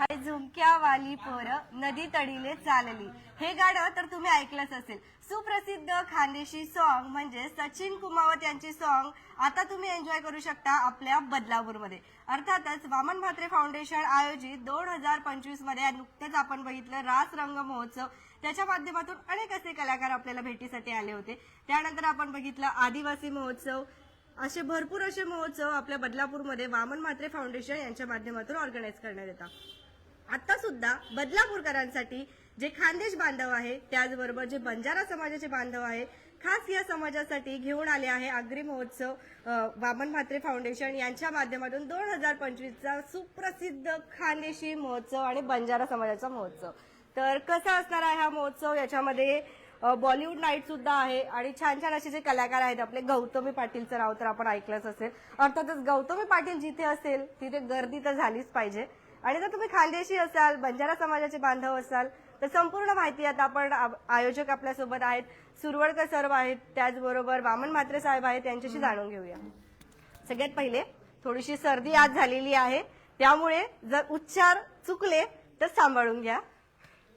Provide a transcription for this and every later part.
हाय झुमक्यावाली पोरं नदी तडीले चालली. हे गाणं तर तुम्ही ऐकलंच असेल. सुप्रसिद्ध खानदेशी सॉन्ग म्हणजे सचिन कुमावत यांची सॉन्ग आता तुम्ही एन्जॉय करू शकता आपल्या बदलापूरमध्ये. अर्थातच वामन म्हात्रे फाउंडेशन आयोजित दोन हजार पंचवीसमध्ये नुकतेच आपण बघितलं रास रंग महोत्सव. त्याच्या माध्यमातून अनेक असे कलाकार आपल्याला भेटीसाठी आले होते. त्यानंतर आपण बघितलं आदिवासी महोत्सव. असे भरपूर असे महोत्सव आपल्या बदलापूरमध्ये वामन म्हात्रे फाउंडेशन यांच्या माध्यमातून ऑर्गनाईज करण्यात येतात. आता सुद्धा बदलापूरकरांसाठी जे खानदेश बांधव आहे त्याचबरोबर जे बंजारा समाजाचे बांधव आहे खास या समाजासाठी घेऊन आले आहे आगरी महोत्सव वामन म्हात्रे फाउंडेशन यांच्या माध्यमातून दोन हजार पंचवीसचा सुप्रसिद्ध खानदेशी महोत्सव आणि बंजारा समाजाचा महोत्सव. तर कसा असणार आहे हा महोत्सव? याच्यामध्ये बॉलिवूड नाईट सुद्धा आहे आणि छान छान असे जे कलाकार आहेत आपले गौतमी पाटीलचं नाव तर आपण ऐकलंच असेल. अर्थातच गौतमी पाटील जिथे असेल तिथे गर्दी तर झालीच पाहिजे. आणि जर तुम्ही खानदेशी असाल बंजारा समाजाचे बांधव असाल तर संपूर्ण माहिती आता आपण आ- आयोजक आपल्यासोबत आहेत. सुरवडकर सर आहेत त्याचबरोबर वामन म्हात्रे साहेब आहेत त्यांच्याशी जाणून घेऊया. सगळ्यात पहिले थोडीशी सर्दी आज झालेली आहे. त्यामुळे जर उच्चार चुकले तर सांभाळून घ्या.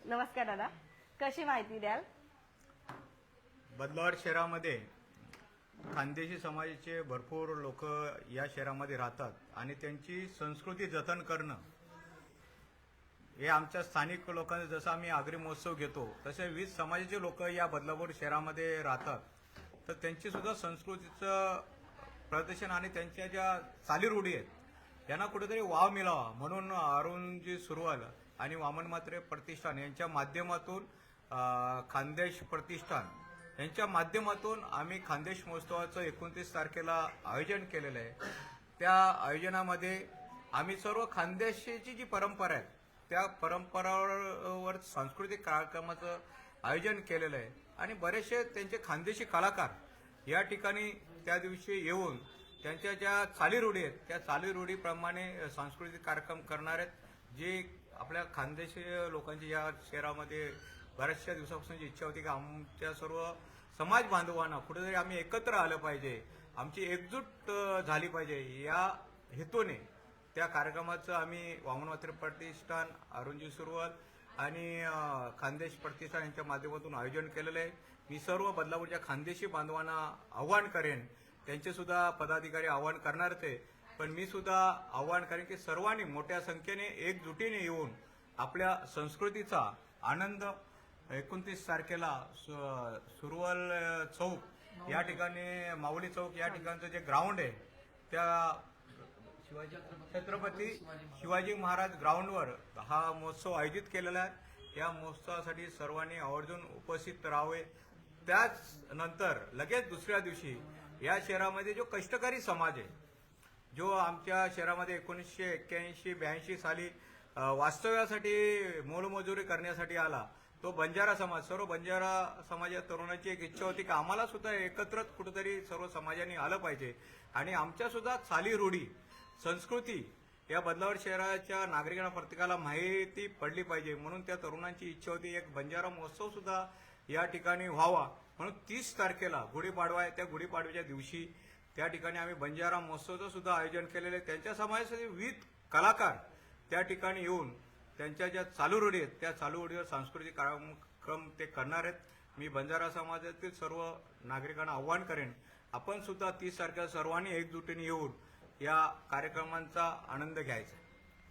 नमस्कार दादा. कशी माहिती द्याल? बदलावर शहरामध्ये खानदेशी समाजाचे भरपूर लोक या शहरामध्ये राहतात आणि त्यांची संस्कृती जतन करणं हे आमच्या स्थानिक लोकांचं जसं आम्ही आगरी महोत्सव घेतो तसे विविध समाजाचे लोक या बदलापूर शहरामध्ये राहतात. तर त्यांची सुद्धा संस्कृतीचं प्रदर्शन आणि त्यांच्या ज्या चालीरूढी आहेत यांना कुठेतरी वाव मिळावा म्हणून अरुणजी सुरवाल आणि वामन मात्रे प्रतिष्ठान यांच्या माध्यमातून खानदेश प्रतिष्ठान यांच्या माध्यमातून आम्ही खानदेश महोत्सवाचं एकोणतीस तारखेला आयोजन केलेलं आहे. त्या आयोजनामध्ये आम्ही सर्व खानदेशाची जी परंपरा आहे त्या परंपरावर सांस्कृतिक कार्यक्रमाचं आयोजन केलेलं आहे. आणि बरेचसे त्यांचे खानदेशी कलाकार या ठिकाणी त्या दिवशी येऊन त्यांच्या ज्या चालीरूढी आहेत त्या चालीरूढीप्रमाणे सांस्कृतिक कार्यक्रम करणार आहेत. जे आपल्या खानदेशी लोकांची या शहरामध्ये बऱ्याचशा दिवसापासूनची इच्छा होती की आमच्या सर्व समाज बांधवांना कुठेतरी आम्ही एकत्र आलं पाहिजे. आमची एकजूट झाली पाहिजे. या हेतूने त्या कार्यक्रमाचं आम्ही वामनमात्र प्रतिष्ठान अरुणजी सुरवल आणि खानदेश प्रतिष्ठान यांच्या माध्यमातून आयोजन केलेलं आहे. मी सर्व बदलापूरच्या खानदेशी बांधवांना आव्हान करेन. त्यांचेसुद्धा पदाधिकारी आव्हान करणारच आहे पण मी सुद्धा आव्हान करेन की सर्वांनी मोठ्या संख्येने एकजुटीने येऊन आपल्या संस्कृतीचा आनंद एकोणतीस तारखेला सु- सुरवल चौक या ठिकाणी माऊली चौक या ठिकाणचं जे ग्राउंड आहे त्या छत्रपती शिवाजी महाराज ग्राउंडवर हा महोत्सव आयोजित केलेला आहे. या महोत्सवासाठी सर्वांनी आवर्जून उपस्थित राहावे. त्याच नंतर लगेच दुसऱ्या दिवशी या शहरामध्ये जो कष्टकरी समाज आहे जो आमच्या शहरामध्ये एकोणीसशे एक्क्याऐंशी ब्याऐंशी साली वास्तव्यासाठी मोलमजुरी करण्यासाठी आला तो बंजारा समाज सर्व बंजारा समाजात तरुणांची एक इच्छा होती की आम्हाला सुद्धा एकत्रच कुठेतरी सर्व समाजाने आलं पाहिजे. आणि आमच्या सुद्धा चाली रूढी संस्कृती या बदलावर शहराच्या नागरिकांना प्रत्येकाला माहिती पडली पाहिजे. म्हणून त्या तरुणांची इच्छा होती एक बंजारा महोत्सव सुद्धा या ठिकाणी व्हावा. म्हणून तीस तारखेला गुढीपाडवा आहे. त्या गुढीपाडव्याच्या दिवशी त्या ठिकाणी आम्ही बंजारा महोत्सवाचं सुद्धा आयोजन केलेलं आहे. त्यांच्या समाजासाठी विविध कलाकार त्या ठिकाणी येऊन त्यांच्या ज्या चालू रूढी आहेत त्या चालू रूढीवर सांस्कृतिक कार्यक्रम ते करणार आहेत. मी बंजारा समाजातील सर्व नागरिकांना आव्हान करेन. आपण सुद्धा तीस तारखेला सर्वांनी एकजुटीने येऊन या कार्यक्रमांचा आनंद घ्यायचा.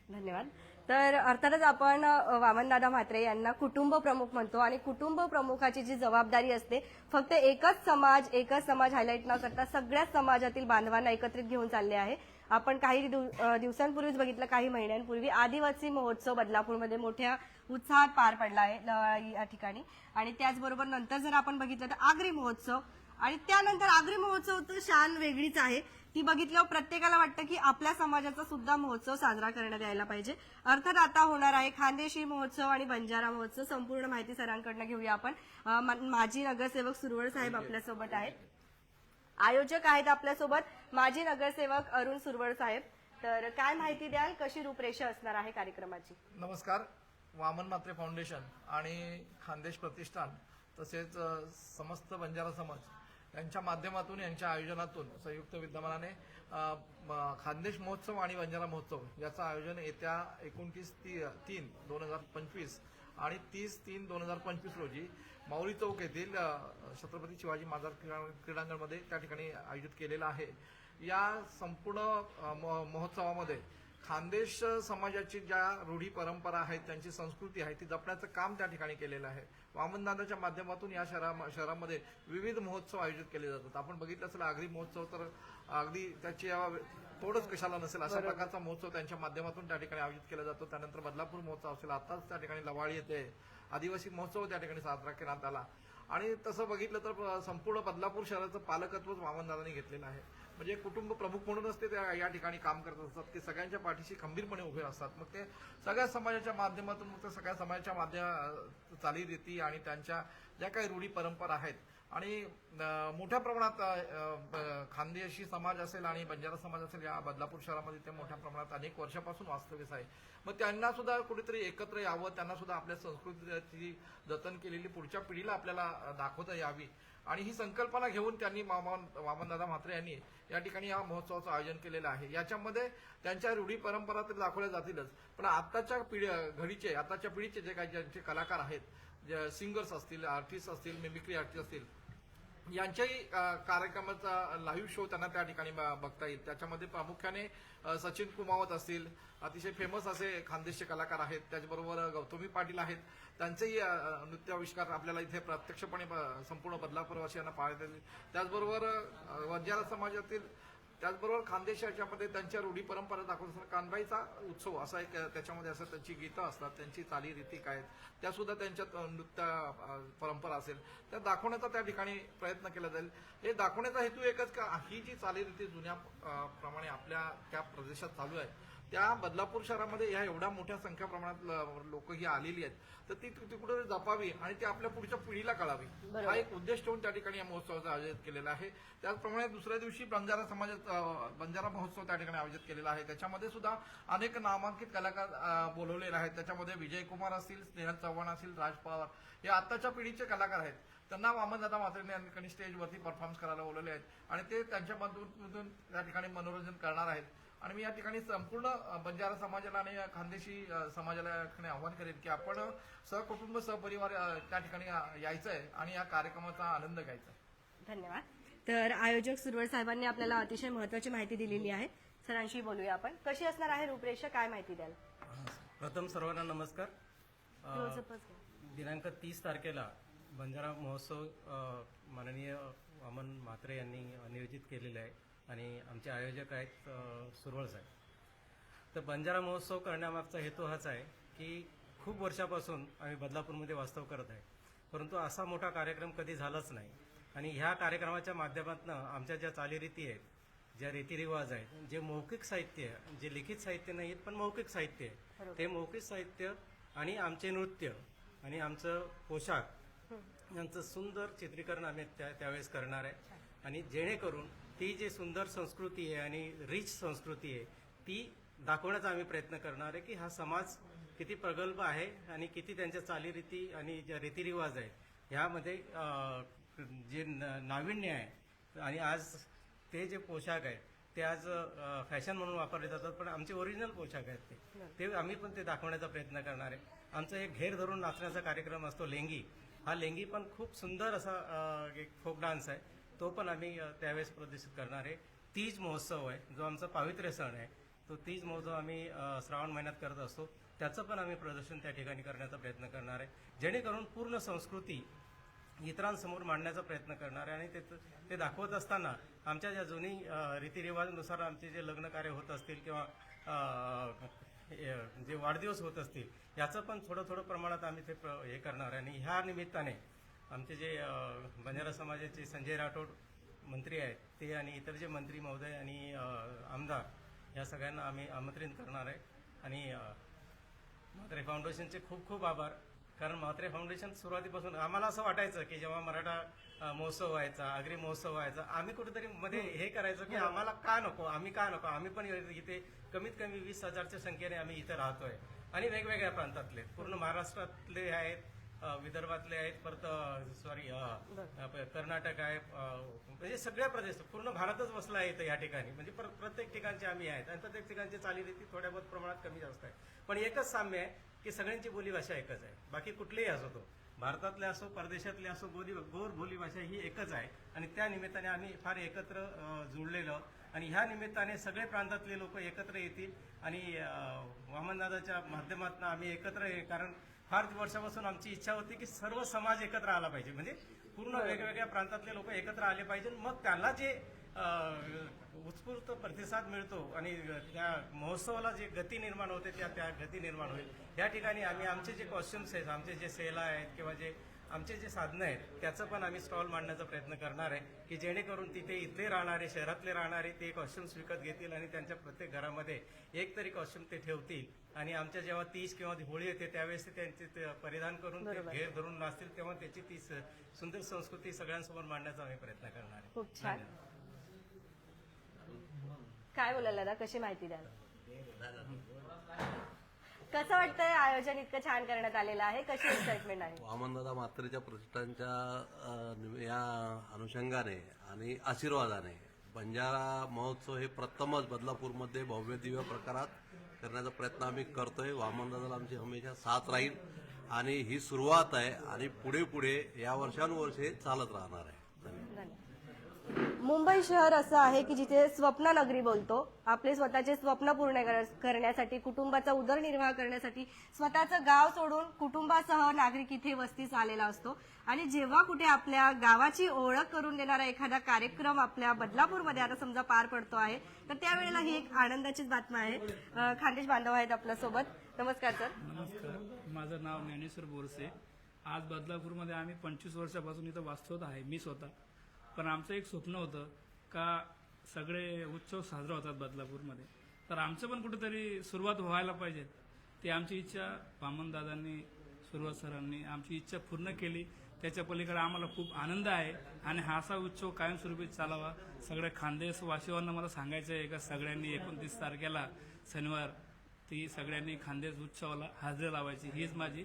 धन्यवाद. तर अर्थातच आपण वामनदादा म्हात्रे यांना कुटुंब प्रमुख म्हणतो आणि कुटुंब प्रमुखाची जी जबाबदारी असते फक्त एकच समाज एकच समाज हायलाईट न करता सगळ्याच समाजातील बांधवांना एकत्रित घेऊन चालले आहे. आपण काही दिवसांपूर्वीच बघितलं काही महिन्यांपूर्वी आदिवासी महोत्सव बदलापूरमध्ये मोठ्या उत्साहात पार पडला आहे या ठिकाणी. आणि त्याचबरोबर नंतर जर आपण बघितलं तर आगरी महोत्सव आणि त्यानंतर आगरी महोत्सव तर शान वेगळीच आहे. ती बघितल्यावर प्रत्येकाला वाटतं की आपल्या समाजाचा सुद्धा महोत्सव साजरा करण्यात यायला पाहिजे. अर्थात आता होणार आहे खानदेशी महोत्सव आणि बंजारा महोत्सव. संपूर्ण माहिती सरांकडनं घेऊया आपण. माजी नगरसेवक सुरवळ साहेब आपल्यासोबत आहेत. आयोजक आहेत आपल्यासोबत माजी नगरसेवक अरुण सुरवळ साहेब. तर काय माहिती द्याल? कशी रूपरेषा असणार आहे कार्यक्रमाची? नमस्कार. वामन मात्रे फाउंडेशन आणि खानदेश प्रतिष्ठान तसेच समस्त बंजारा समाज यांच्या माध्यमातून यांच्या आयोजनातून संयुक्त विद्यमानाने खानदेश महोत्सव आणि वंजारा महोत्सव याचं आयोजन येत्या एकोणतीस ती तीन दोन हजार पंचवीस आणि तीस तीन दोन हजार पंचवीस रोजी माऊली चौक येथील छत्रपती शिवाजी महाराज क्रीडा- क्रीडांगणमध्ये त्या ठिकाणी आयोजित केलेलं आहे. या संपूर्ण म- महोत्सवामध्ये खानदेश समाजाची ज्या रूढी परंपरा आहेत त्यांची संस्कृती आहे ती जपण्याचं काम त्या ठिकाणी केलेलं आहे. वामनदादाच्या माध्यमातून या शहरा शहरामध्ये विविध महोत्सव आयोजित केले जातात. आपण बघितलं असेल आगरी महोत्सव तर अगदी त्याची अ, तोडच कशाला नसेल अशा प्रकारचा महोत्सव त्यांच्या माध्यमातून त्या ठिकाणी आयोजित केला जातो. त्यानंतर बदलापूर महोत्सव असेल आताच त्या ठिकाणी लवाळी येते. आदिवासी महोत्सव त्या ठिकाणी साजरा करण्यात आला आणि तसं बघितलं तर संपूर्ण बदलापूर शहराचं पालकत्वच वामनदादांनी घेतलेलं आहे. म्हणजे कुटुंब प्रमुख म्हणूनच ते त्या या ठिकाणी काम करत असतात ते सगळ्यांच्या पाठीशी खंबीरपणे उभे असतात. मग ते सगळ्या समाजाच्या माध्यमातून मग ते सगळ्या समाजाच्या माध्यम चालीरीती आणि त्यांच्या ज्या काही रूढी परंपरा आहेत आणि मोठ्या प्रमाणात खानदेशी समाज असेल आणि बंजारा समाज असेल या बदलापूर शहरामध्ये ते मोठ्या प्रमाणात अनेक वर्षापासून वास्तव्यच आहे. मग त्यांना सुद्धा कुठेतरी एकत्र यावं त्यांना सुद्धा आपल्या संस्कृतीची जतन केलेली पुढच्या पिढीला आपल्याला दाखवता यावी. आणि ही संकल्पना घेऊन त्यांनी वामनदादा म्हात्रे यांनी या ठिकाणी या महोत्सवाचं आयोजन केलेलं आहे. याच्यामध्ये त्यांच्या रूढी परंपरा तर दाखवल्या जातीलच पण आताच्या पिढी घडीचे आताच्या पिढीचे जे काही ज्यांचे कलाकार आहेत सिंगर्स असतील आर्टिस्ट असतील मिमिक्री आर्टिस्ट असतील यांच्याही कार्यक्रमाचा लाईव्ह शो त्यांना त्या ठिकाणी ब- बघता येईल. त्याच्यामध्ये प्रामुख्याने सचिन कुमावत असतील अतिशय फेमस असे खानदेशचे कलाकार आहेत. त्याचबरोबर गौतमी पाटील आहेत. त्यांचेही नृत्याविष्कार नृत्य आविष्कार आपल्याला इथे प्रत्यक्षपणे ब- संपूर्ण बदलापूरवासियांना पाहता येतील त्याचबरोबर वंजारा समाजातील त्याचबरोबर खानदेश याच्यामध्ये त्यांच्या रूढी परंपरा दाखवत कानबाईचा उत्सव असा एक त्याच्यामध्ये असं त्यांची गीतं असतात त्यांची चालीरीती काय आहेत, त्या सुद्धा त्यांच्यात नृत्य परंपरा असेल. त्या दाखवण्याचा त्या ठिकाणी प्रयत्न केला जाईल. हे दाखवण्याचा हेतू एकच का ही जी चालीरीती जुन्या प्रमाणे आपल्या त्या प्रदेशात चालू आहे त्या बदलापूर शहरामध्ये ह्या एवढ्या मोठ्या संख्या प्रमाणात लोक ही आलेली आहेत. तर ती ती कुठे जपावी आणि ती आपल्या पुढच्या पिढीला कळावी. हा एक उद्देश ठेवून त्या ठिकाणी या महोत्सवाचं आयोजित केलेलं आहे. त्याचप्रमाणे दुसऱ्या दिवशी बंजारा समाजात बंजारा महोत्सव त्या ठिकाणी आयोजित केलेला आहे. त्याच्यामध्ये सुद्धा अनेक नामांकित कलाकार बोलवलेले आहेत. त्याच्यामध्ये विजय कुमार असतील स्नेहल चव्हाण असतील राज पवार हे आताच्या पिढीचे कलाकार आहेत. त्यांना वामनदादा म्हात्रेने या ठिकाणी स्टेजवरती परफॉर्म करायला बोलवले आहेत. आणि ते त्यांच्या मधून त्या ठिकाणी मनोरंजन करणार आहेत. आणि मी या ठिकाणी संपूर्ण बंजारा समाजाला आणि खानदेशी समाजाला या ठिकाणी आव्हान करेन की आपण सहकुटुंब सहपरिवार त्या ठिकाणी यायचं आहे आणि या कार्यक्रमाचा आनंद घ्यायचा. आहे धन्यवाद. तर आयोजक सुरवड साहेबांनी आपल्याला अतिशय महत्वाची माहिती दिलेली आहे. सरांशी बोलूया आपण. कशी असणार आहे रूपरेषा? काय माहिती द्याल? प्रथम सर्वांना नमस्कार. घ्या. दिनांक तीस तारखेला बंजारा महोत्सव माननीय वामन म्हात्रे यांनी नियोजित केलेले आहे. आणि आमचे आयोजक आहेत सुरवळ साहेब. तर बंजारा महोत्सव करण्यामागचा हेतू हाच आहे की खूप वर्षापासून आम्ही बदलापूरमध्ये वास्तव करत आहे. परंतु असा मोठा कार्यक्रम कधी झालाच नाही. आणि ह्या कार्यक्रमाच्या माध्यमातून आमच्या ज्या चालीरीती आहेत ज्या रीतिरिवाज आहेत जे मौखिक साहित्य आहे, जे लिखित साहित्य नाही पण मौखिक साहित्य आहे. ते मौखिक साहित्य आणि आमचे नृत्य आणि आमचं पोशाख यांचं सुंदर चित्रीकरण आम्ही त्या त्यावेळेस करणार आहे. आणि जेणेकरून ती जी सुंदर संस्कृती आहे आणि रिच संस्कृती आहे ती दाखवण्याचा आम्ही प्रयत्न करणार आहे की हा समाज किती प्रगल्भ आहे आणि किती त्यांच्या चालीरीती आणि ज्या रीतिरिवाज आहे ह्यामध्ये जे न- नाविन्य आहे. आणि आज ते जे पोशाख आहेत ते आज फॅशन म्हणून वापरले जातात पण आमचे ओरिजिनल पोशाख आहेत ते. ते आम्ही पण ते दाखवण्याचा प्रयत्न करणार आहे. आमचा एक घेर धरून नाचण्याचा कार्यक्रम असतो लेंगी. हा लेंगी पण खूप सुंदर असा एक फोक डान्स आहे. तो पण आम्ही त्यावेळेस प्रदर्शित करणार आहे. तीज महोत्सव आहे जो आमचा पावित्र्य सण आहे. तो तीज महोत्सव आम्ही श्रावण महिन्यात करत असतो. त्याचं पण आम्ही प्रदर्शन त्या ठिकाणी करण्याचा प्रयत्न करणार आहे. जेणेकरून पूर्ण संस्कृती इतरांसमोर मांडण्याचा प्रयत्न करणार आहे. आणि ते ते दाखवत असताना आमच्या ज्या जुनी रीतिरिवाजानुसार आमचे जे लग्न कार्य होत असतील किंवा जे वाढदिवस होत असतील याचं पण थोडं थोडं प्रमाणात आम्ही ते प्र- हे करणार. आहे आणि ह्या निमित्ताने आमचे जे बंजारा समाजाचे संजय राठोड मंत्री आहेत ते आणि इतर जे मंत्री महोदय आणि आमदार या सगळ्यांना आम्ही आमंत्रित करणार आहे. आणि मात्र फाउंडेशनचे खूप खूप आभार. कारण म्हात्रे फाउंडेशन सुरुवातीपासून आम्हाला असं वाटायचं की जेव्हा मराठा महोत्सव व्हायचा आगरी महोत्सव व्हायचा आम्ही कुठेतरी मध्ये हे. करायचो की आम्हाला का नको आम्ही का नको? आम्ही पण इथे कमीत कमी वीस हजारच्या संख्येने आम्ही इथे राहतोय. आणि वेगवेगळ्या प्रांतातले पूर्ण महाराष्ट्रातले आहेत विदर्भातले आहेत परत सॉरी कर्नाटक आहे म्हणजे सगळ्या प्रदेश पूर्ण भारतच बसला आहे इथं या ठिकाणी. म्हणजे प्र- प्रत्येक ठिकाणचे आम्ही आहेत आणि प्रत्येक ठिकाणची चालीरीती थोड्या बहुत प्रमाणात कमी जास्त आहे पण एकच साम्य आहे की सगळ्यांची बोलीभाषा एकच आहे. बाकी कुठलेही असो तो. भारतातले असो परदेशातले असो बोली गोर बोलीभाषा ही एकच आहे. आणि त्या निमित्ताने आम्ही फार एकत्र जुळलेलो. आणि ह्या निमित्ताने सगळे प्रांतातले लोक एकत्र येतील. आणि वामनदादाच्या माध्यमातून आम्ही एकत्र ये कारण फार वर्षापासून आमची इच्छा होती की सर्व समाज एकत्र आला पाहिजे. म्हणजे पूर्ण वेगवेगळ्या प्रांतातले लोक एकत्र आले पाहिजे. मग त्यांना जे उत्स्फूर्त प्रतिसाद मिळतो आणि त्या महोत्सवाला जे गती निर्माण होते त्या त्या गती निर्माण होईल. या ठिकाणी आम्ही आमचे जे कॉस्ट्युम्स आहेत आमचे जे सेला आहेत किंवा जे आमचे जे साधनं आहेत त्याचं पण आम्ही स्टॉल मांडण्याचा प्रयत्न करणार आहे की जेणेकरून तिथे इथले राहणारे शहरातले राहणारे ते कॉस्ट्युम्स विकत घेतील आणि त्यांच्या प्रत्येक घरामध्ये एक तरी कॉस्ट्युम ते ठेवतील. आणि आमच्या जेव्हा तीस किंवा होळी येते त्यावेळेस ते त्यांचे परिधान करून ते घेर धरून नाचतील तेव्हा त्याची ती सुंदर संस्कृती सगळ्यांसमोर मांडण्याचा आम्ही प्रयत्न करणार आहे. खूप छान. काय बोलाल दादा? कशी माहिती द्याल? कसं वाटतंय आयोजन इतकं छान करण्यात आलेलं आहे? कशी एक्साइटमेंट आहे? वामनदादा मात्रेच्या प्रतिष्ठानच्या या अनुषंगाने आणि आशीर्वादाने बंजारा महोत्सव हे प्रथमच बदलापूरमध्ये भव्य दिव्य प्रकारात करण्याचा प्रयत्न आम्ही करतोय. वामनदादाला आमची हमेशा साथ राहील आणि ही सुरुवात आहे आणि पुढे पुढे या वर्षानुवर्षे चालत राहणार आहे. मुंबई शहर असं आहे की जिथे स्वप्ननगरी बोलतो आपले स्वतःचे स्वप्न पूर्ण कर- करण्यासाठी कुटुंबाचा उदरनिर्वाह करण्यासाठी स्वतःचं गाव सोडून कुटुंबासह नागरिक इथे वस्तीस आलेला असतो. आणि जेव्हा कुठे आपल्या गावाची ओळख करून देणारा एखादा कार्यक्रम आपल्या बदलापूरमध्ये आता समजा पार पडतो आहे तर त्यावेळेला ही एक आनंदाचीच बातमी आहे. खानदेश बांधव आहेत आपल्यासोबत. नमस्कार सर. नमस्कार. माझं नाव ज्ञानेश्वर बोरसे. आज बदलापूरमध्ये आम्ही पंचवीस वर्षापासून इथं वास्तवत आहे मी स्वतः. पण आमचं एक स्वप्न होतं का सगळे उत्सव साजरा होतात बदलापूरमध्ये. तर आमचं पण कुठेतरी सुरुवात व्हायला पाहिजे. ती आमची इच्छा वामनदादांनी सुरुवात सरांनी आमची इच्छा पूर्ण केली. त्याच्या पलीकडे आम्हाला खूप आनंद आहे आणि हा असा उत्सव कायमस्वरूपी चालावा. सगळ्या खानदेश वाशिवांना मला सांगायचं आहे का सगळ्यांनी एकोणतीस तारखेला शनिवार ती सगळ्यांनी खानदेश उत्सवाला हजेरी लावायची. हीच माझी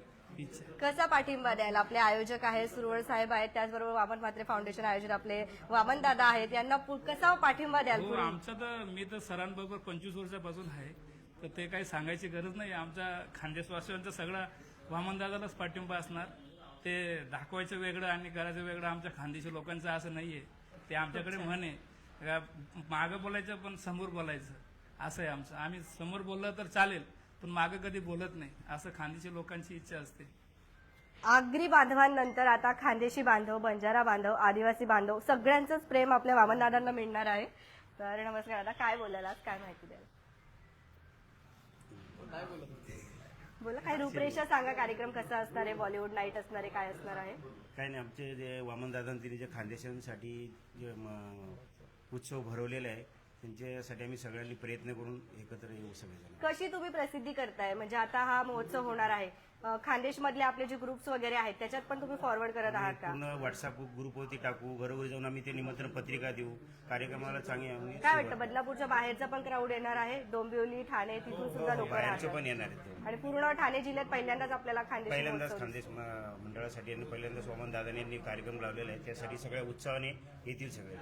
कसा पाठिंबा द्यायला? आपले आयोजक आहेत सुरवळ साहेब आहेत त्याचबरोबर वामन म्हात्रे फाउंडेशन आयोजक आपले वामन दादा आहेत यांना कसा पाठिंबा द्याल हो? आमचं तर मी तर सरांबरोबर पंचवीस वर्षापासून आहे तर ते काही सांगायची गरज नाही. आमच्या खानदेशवासियांचा सगळा वामनदादालाच पाठिंबा असणार. ते दाखवायचं वेगळं आणि करायचं वेगळं आमच्या खानदेशी लोकांचं असं नाहीये. ते आमच्याकडे म्हण आहे मागं बोलायचं पण समोर बोलायचं. असं आहे आमचं. आम्ही समोर बोललं तर चालेल पण मागं कधी बोलत नाही. असं खानदेशी लोकांची इच्छा असते. आगरी बांधवांनंतर आता खानदेशी बांधव बंजारा बांधव आदिवासी बांधव सगळ्यांचंच प्रेम आपल्या वामनदादांना मिळणार आहे. तर नमस्कार दादा काय बोलायला काय माहिती द्याल? बोला काय रूपरेषा सांगा. कार्यक्रम कसा असणार आहे? बॉलिवूड नाईट असणार आहे काय असणार आहे? काय नाही आमचे जे वामनदादांनी तिने जे खानदेशांसाठी जे उत्सव भरवलेला आहे त्यांच्यासाठी आम्ही सगळ्यांनी प्रयत्न करून एकत्र येऊ सगळेजण. कशी तुम्ही प्रसिद्धी करताय? म्हणजे आता हा महोत्सव होणार आहे. खानदेश मधले आपले जे ग्रुप्स वगैरे आहेत त्याच्यात पण तुम्ही फॉरवर्ड करत आहात का? पूर्ण व्हॉट्सअप ग्रुपवरती टाकू घरोघरी जाऊन आम्ही ते निमंत्रण पत्रिका देऊ. कार्यक्रमाला चांगली आम्ही काय वाटतं? बदलापूरच्या बाहेरचा पण क्राऊड येणार आहे. डोंबिवली ठाणे तिथून सुद्धा लोक बाहेरचे राहतात. पण येणार आहेत आणि पूर्ण ठाणे जिल्ह्यात पहिल्यांदाच आपल्याला खानदेशी पहिल्यांदाच महोत्सव. खानदेश म- मंडळासाठी आणि पहिल्यांदाच वामनदादांनी यांनी कार्यक्रम लावलेला आहे. त्यासाठी सगळ्या उत्साहाने येतील सगळे.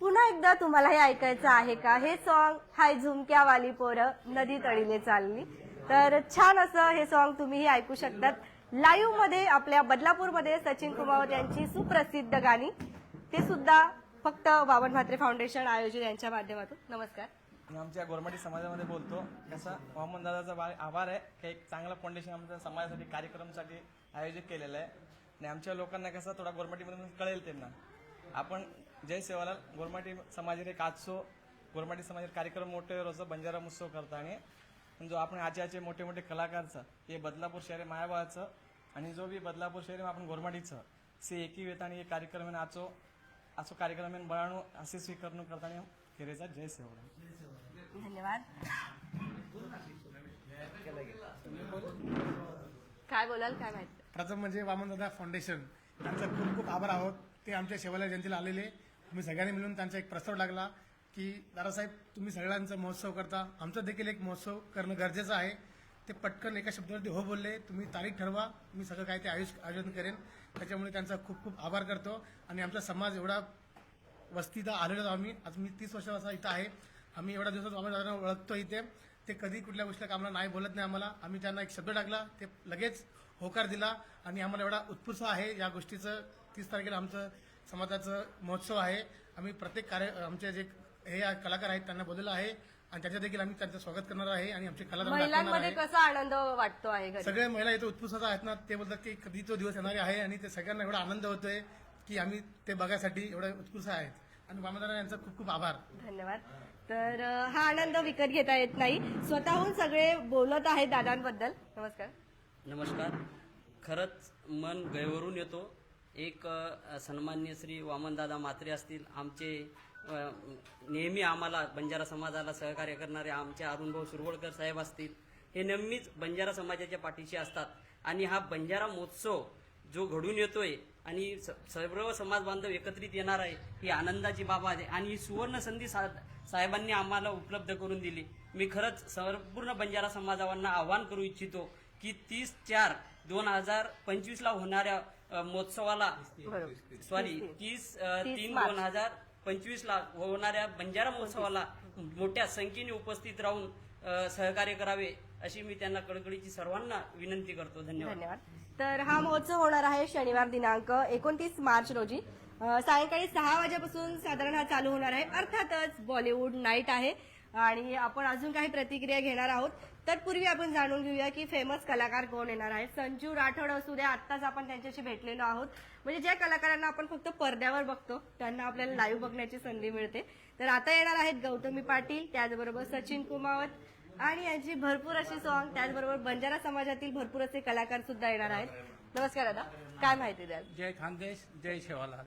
पुन्हा एकदा तुम्हाला हे ऐकायचं आहे का? हे सॉन्ग हाय झुमक्या वाली पोरं नदी तळीले चालली. तर छान असं हे सॉन्ग तुम्हीही ऐकू शकतात. लाईव्हमध्ये आपल्या बदलापूरमध्ये सचिन कुमावत यांची सुप्रसिद्ध गाणी. ते सुद्धा फक्त बाबन म्हात्रे फाउंडेशन आयोजित यांच्या माध्यमातून. नमस्कार. मी आमच्या गोरमाटी समाजामध्ये बोलतो. कसं मोहम्मद दादाचा आभार आहे की एक चांगलं फाउंडेशन आमच्या समाजासाठी कार्यक्रमसाठी आयोजित केलेलं आहे. आणि आमच्या लोकांना कसं थोडा गोरमाटीमधून कळेल त्यांना. आपण जय सेवालाल. गोरमाटी समाजाचे एक आजचो गोरमाटी समाजाचे कार्यक्रम मोठे रोज बंजारा महोत्सव करता आणि जो आपण आजचे आजचे मोठे मोठे कलाकारचं हे बदलापूर शहर मायाबाचं आणि जो बी बदलापूर शहर आपण गोरमाटीचं से एकी वेत आणि हे कार्यक्रम आचो आचो कार्यक्रम बळाणू असे स्वीकरणूक करताना केरेचा जय सेवालाल. धन्यवाद. काय बोलाल काय माहिती? प्रथम म्हणजे वामनदादा फाउंडेशन त्यांचा खूप खूप आभार आहोत. ते आमच्या शेवाला जयंतीला आलेले. आम्ही सगळ्यांनी मिळून त्यांचा एक प्रस्ताव लागला की दादासाहेब तुम्ही सगळ्यांचा महोत्सव करता. आमचा देखील एक महोत्सव करणं गरजेचं आहे. ते पटकन एका शब्दावरती हो बोलले. तुम्ही तारीख ठरवा. मी सगळं काय ते आयुष आयोजन करेन. त्याच्यामुळे त्यांचा खूप खूप आभार करतो. आणि आमचा समाज एवढा वस्तीचा आलेलो आहोत आम्ही. आज मी तीस वर्षाचा इथं आहे. आम्ही एवढ्या दिवसात आम्ही दादांना ओळखतो इथे. ते कधी कुठल्या गोष्टीला कामाला नाही बोलत नाही आम्हाला. आम्ही त्यांना एक शब्द टाकला. ते लगेच होकार दिला. आणि आम्हाला एवढा उत्कृष्ट आहे या गोष्टीचं. तीस तारखेला आमचं समाजाचं महोत्सव आहे. आम्ही प्रत्येक कार्य आमचे जे हे कलाकार आहेत त्यांना बोललेलं आहे आणि त्याच्यात देखील आम्ही त्यांचं स्वागत करणार आहे आणि आमचे महिलांमध्ये कसा आनंद वाटतो आहे सगळ्या महिला इथे उत्कृष्ट आहेत ना ते बोलतात की कधी तो दिवस येणारे आहे आणि ते सगळ्यांना एवढा आनंद होतोय की आम्ही ते बघायसाठी एवढे उत्कृष्ट आहेत. आणि मामादाना यांचा खूप खूप आभार. धन्यवाद. तर हा आनंद विकत घेता येत नाही. स्वतःहून सगळे बोलत आहेत दादांबद्दल. नमस्कार. नमस्कार. खरंच मन गैवरून येतो. एक सन्मान्य श्री वामनदादा म्हात्रे असतील. आमचे नेहमी आम्हाला बंजारा समाजाला सहकार्य करणारे आमचे अरुणभाऊ सुरवळकर साहेब असतील. हे नेहमीच बंजारा समाजाच्या पाठीशी असतात. आणि हा बंजारा महोत्सव जो घडून येतोय आणि स- सर्व समाज बांधव एकत्रित येणार आहे ही आनंदाची बाब आहे आणि ही सुवर्ण संधी सा- साहेबांनी आम्हाला उपलब्ध करून दिली. मी खरंच संपूर्ण बंजारा समाजावांना आवाहन करू इच्छितो की तीस चार दोन हजार पंचवीसला होणाऱ्या महोत्सवाला सॉरी तीस तीन. दोन हजार पंचवीस ला होणाऱ्या बंजारा महोत्सवाला मोठ्या संख्येने उपस्थित राहून सहकार्य करावे अशी मी त्यांना कळकळीची सर्वांना विनंती करतो. धन्यवाद. धन्यवाद. तर हा महोत्सव होणार आहे शनिवार दिनांक एकोणतीस मार्च रोजी. सायंकाळी सहा वाजेपासून साधारण हा चालू होणार आहे. अर्थातच बॉलिवूड नाईट आहे. आणि आपण अजून काही प्रतिक्रिया घेणार आहोत. तत्पूर्वी आपण जाणून घेऊया की फेमस कलाकार कोण येणार आहे. संजू राठोड असू द्या आत्ताच आपण त्यांच्याशी भेटलेलो आहोत. म्हणजे ज्या कलाकारांना आपण फक्त पडद्यावर बघतो त्यांना आपल्याला लाईव्ह बघण्याची संधी मिळते. तर आता येणार आहेत गौतमी पाटील त्याचबरोबर सचिन कुमावत आणि यांची भरपूर अशी सॉंग त्याचबरोबर बंजारा समाजातील भरपूर असे कलाकार सुद्धा येणार आहेत. नमस्कार दादा काय माहिती द्याल? जय खानदेश जय शेवालाल.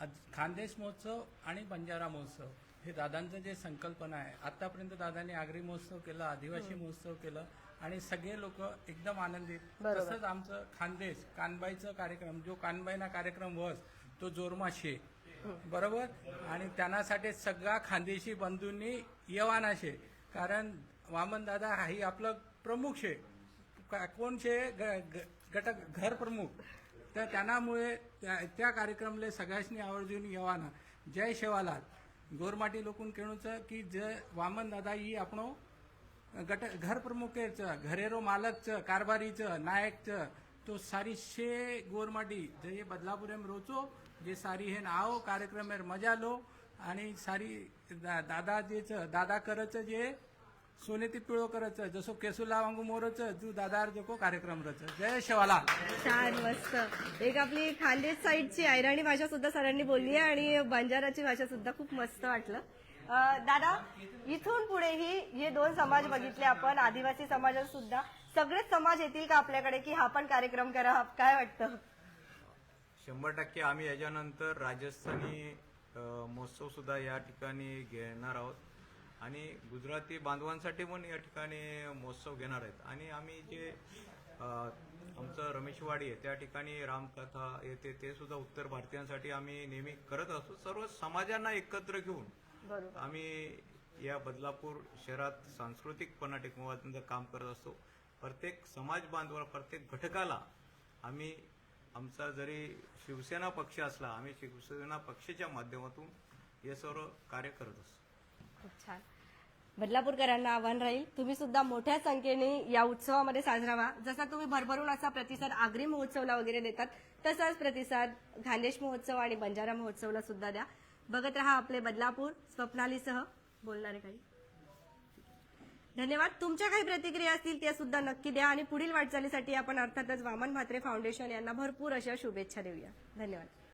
आज खानदेश महोत्सव आणि बंजारा महोत्सव. हे दादांचं जे संकल्पना आहे आतापर्यंत दादांनी आगरी महोत्सव केला आदिवासी महोत्सव केलं आणि सगळे लोक एकदम आनंदित. तसंच आमचं खानदेश कानबाईचं कार्यक्रम जो कानबाईना कार्यक्रम वस तो जोरमाशे. बरोबर? आणि त्यांनासाठी सगळा खानदेशी बंधूंनी येवाना शे कारण वामन दादा हाही आपलं प्रमुख शे. कोण शे? गट घर प्रमुख. तर त्यांनामुळे त्या त्या कार्यक्रमले सगळ्यांनी आवर्जून येवाना. जय शेवालाल. गोरमाटी लोकून केणूचं की जय वामन दादा ही આપણો ગટ ઘર પ્રમુખ છે ઘરેરો માલક છે કારભારી છે નાયક છે તો સારી છે ગોરમાટી જે બદલાપુર એમ રોચો જે સારી હે ને આવો કાર્યક્રમ એર મજા લો आणि सारी दा- दादा जे छ दादा करच जे सोनेती पिळो करच जसो केसुला वांगू मोरच जू दादार जको कार्यक्रम रच जय शेवालाल. छान मस्त. एक आपली खानदेश साईडची ऐराणी भाषा सुद्धा सरांनी बोलली आहे आणि बंजाराची भाषा सुद्धा खूप मस्त वाटलं. दादा इथून पुढेही हे दोन समाज बघितले आपण आदिवासी समाजात सुद्धा. सगळेच समाज येतील का आपल्याकडे की हा पण कार्यक्रम करा? काय वाटतं? शंभर टक्के आम्ही याच्यानंतर राजस्थानी महोत्सव सुद्धा या ठिकाणी घेणार आहोत. आणि गुजराती बांधवांसाठी पण या ठिकाणी महोत्सव घेणार आहेत. आणि आम्ही जे आमचं रमेशवाडी आहे त्या ठिकाणी रामकथा येते ते सुद्धा उत्तर भारतीयांसाठी आम्ही नेहमी करत असतो. सर्व समाजांना एकत्र घेऊन आम्ही या बदलापूर शहरात सांस्कृतिक टिकवण्याचं काम करत असतो. प्रत्येक समाज बांधवाला प्रत्येक घटकाला आम्ही आमचा जरी शिवसेना पक्ष असला आम्ही शिवसेना पक्षाच्या माध्यमातून हे सर्व कार्य करत असतो. खूप छान. बदलापूरकरांना आव्हान राहील. तुम्ही सुद्धा मोठ्या संख्येने या उत्सवामध्ये साजरा व्हा. जसा तुम्ही भरभरून असा प्रतिसाद आगरी महोत्सवला वगैरे देतात तसाच प्रतिसाद खानदेश महोत्सव आणि बंजारा महोत्सवला सुद्धा द्या. बघत राहा आपले बदलापूर स्वप्नालीसह. बोलणारे काही? धन्यवाद. तुमच्या काही प्रतिक्रिया असतील त्या सुद्धा नक्की द्या आणि पुढील वाटचालीसाठी आपण अर्थातच वामन म्हात्रे फाउंडेशन यांना भरपूर अशा शुभेच्छा देऊया. धन्यवाद.